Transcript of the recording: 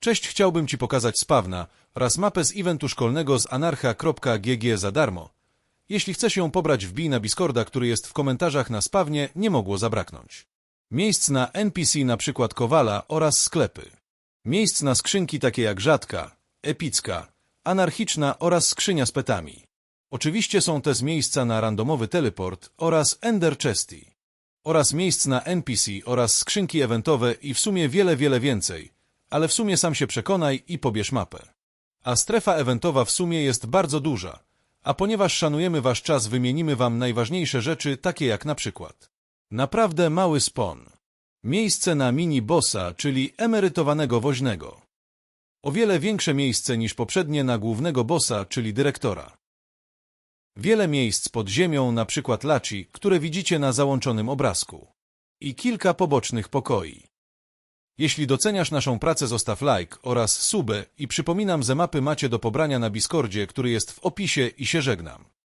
Cześć, chciałbym Ci pokazać spawna oraz mapę z eventu szkolnego z anarcha.gg za darmo. Jeśli chcesz ją pobrać, wbij na Discorda, który jest w komentarzach na spawnie, nie mogło zabraknąć. Miejsc na NPC, na przykład Kowala oraz sklepy. Miejsc na skrzynki takie jak rzadka, epicka, anarchiczna oraz skrzynia z petami. Oczywiście są też miejsca na randomowy teleport oraz Ender Chesty. Oraz miejsc na NPC oraz skrzynki eventowe i w sumie wiele, wiele więcej. Ale w sumie sam się przekonaj i pobierz mapę. A strefa eventowa w sumie jest bardzo duża. A ponieważ szanujemy Wasz czas, wymienimy Wam najważniejsze rzeczy, takie jak na przykład naprawdę mały spon, miejsce na mini-bossa, czyli emerytowanego woźnego, o wiele większe miejsce niż poprzednie na głównego bossa, czyli dyrektora, wiele miejsc pod ziemią, na przykład laci, które widzicie na załączonym obrazku i kilka pobocznych pokoi. Jeśli doceniasz naszą pracę, zostaw like oraz subę i przypominam, że mapy macie do pobrania na Discordzie, który jest w opisie i się żegnam.